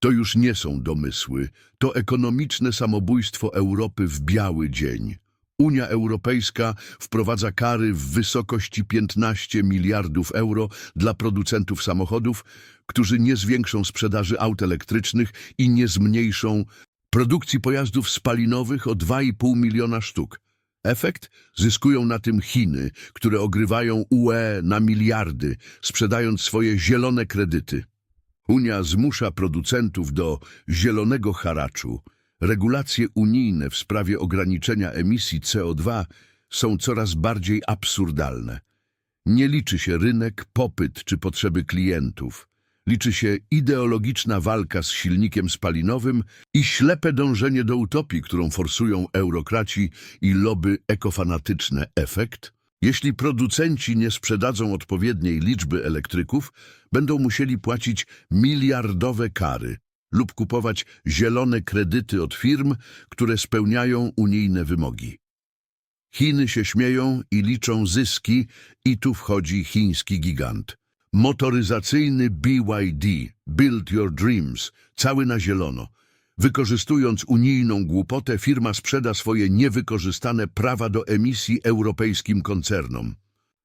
To już nie są domysły, to ekonomiczne samobójstwo Europy w biały dzień. Unia Europejska wprowadza kary w wysokości 15 miliardów euro dla producentów samochodów, którzy nie zwiększą sprzedaży aut elektrycznych i nie zmniejszą produkcji pojazdów spalinowych o 2,5 miliona sztuk. Efekt? Zyskują na tym Chiny, które ogrywają UE na miliardy, sprzedając swoje zielone kredyty. Unia zmusza producentów do zielonego haraczu. Regulacje unijne w sprawie ograniczenia emisji CO2 są coraz bardziej absurdalne. Nie liczy się rynek, popyt czy potrzeby klientów. Liczy się ideologiczna walka z silnikiem spalinowym i ślepe dążenie do utopii, którą forsują eurokraci i lobby ekofanatyczne. Efekt? Jeśli producenci nie sprzedadzą odpowiedniej liczby elektryków, będą musieli płacić miliardowe kary lub kupować zielone kredyty od firm, które spełniają unijne wymogi. Chiny się śmieją i liczą zyski i tu wchodzi chiński gigant. Motoryzacyjny BYD, Build Your Dreams, cały na zielono. Wykorzystując unijną głupotę, firma sprzeda swoje niewykorzystane prawa do emisji europejskim koncernom.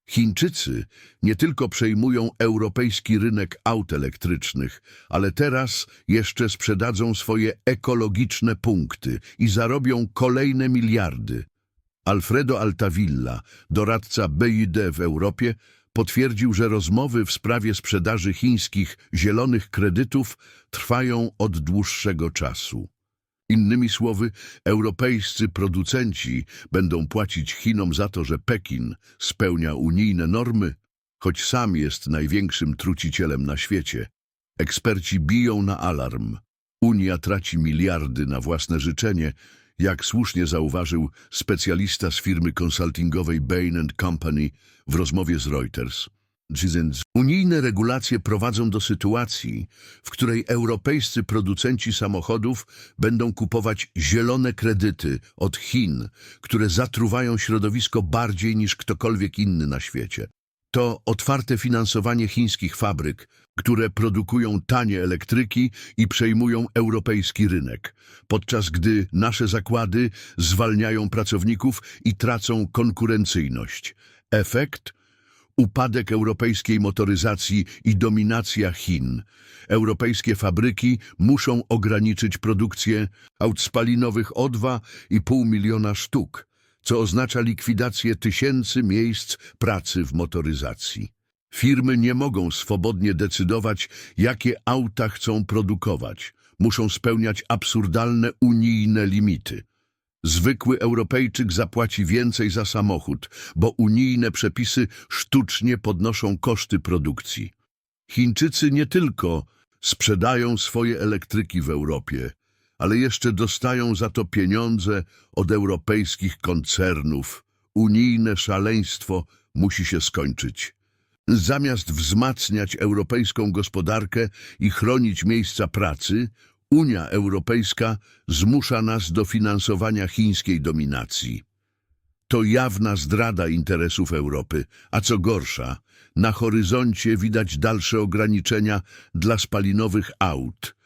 Chińczycy nie tylko przejmują europejski rynek aut elektrycznych, ale teraz jeszcze sprzedadzą swoje ekologiczne punkty i zarobią kolejne miliardy. Alfredo Altavilla, doradca BID w Europie, potwierdził, że rozmowy w sprawie sprzedaży chińskich zielonych kredytów trwają od dłuższego czasu. Innymi słowy, europejscy producenci będą płacić Chinom za to, że Pekin spełnia unijne normy, choć sam jest największym trucicielem na świecie. Eksperci biją na alarm. Unia traci miliardy na własne życzenie, jak słusznie zauważył specjalista z firmy konsultingowej Bain Company w rozmowie z Reuters. Unijne regulacje prowadzą do sytuacji, w której europejscy producenci samochodów będą kupować zielone kredyty od Chin, które zatruwają środowisko bardziej niż ktokolwiek inny na świecie. To otwarte finansowanie chińskich fabryk, które produkują tanie elektryki i przejmują europejski rynek, podczas gdy nasze zakłady zwalniają pracowników i tracą konkurencyjność. Efekt? Upadek europejskiej motoryzacji i dominacja Chin. Europejskie fabryki muszą ograniczyć produkcję aut spalinowych o 2,5 miliona sztuk, co oznacza likwidację tysięcy miejsc pracy w motoryzacji. Firmy nie mogą swobodnie decydować, jakie auta chcą produkować. Muszą spełniać absurdalne unijne limity. Zwykły Europejczyk zapłaci więcej za samochód, bo unijne przepisy sztucznie podnoszą koszty produkcji. Chińczycy nie tylko sprzedają swoje elektryki w Europie, ale jeszcze dostają za to pieniądze od europejskich koncernów. Unijne szaleństwo musi się skończyć. Zamiast wzmacniać europejską gospodarkę i chronić miejsca pracy, Unia Europejska zmusza nas do finansowania chińskiej dominacji. To jawna zdrada interesów Europy, a co gorsza, na horyzoncie widać dalsze ograniczenia dla spalinowych aut,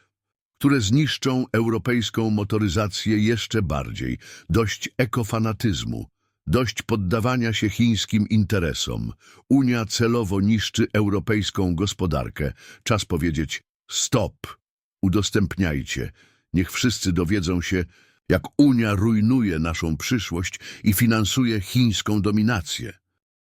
które zniszczą europejską motoryzację jeszcze bardziej. Dość ekofanatyzmu, dość poddawania się chińskim interesom. Unia celowo niszczy europejską gospodarkę. Czas powiedzieć stop. Udostępniajcie. Niech wszyscy dowiedzą się, jak Unia rujnuje naszą przyszłość i finansuje chińską dominację.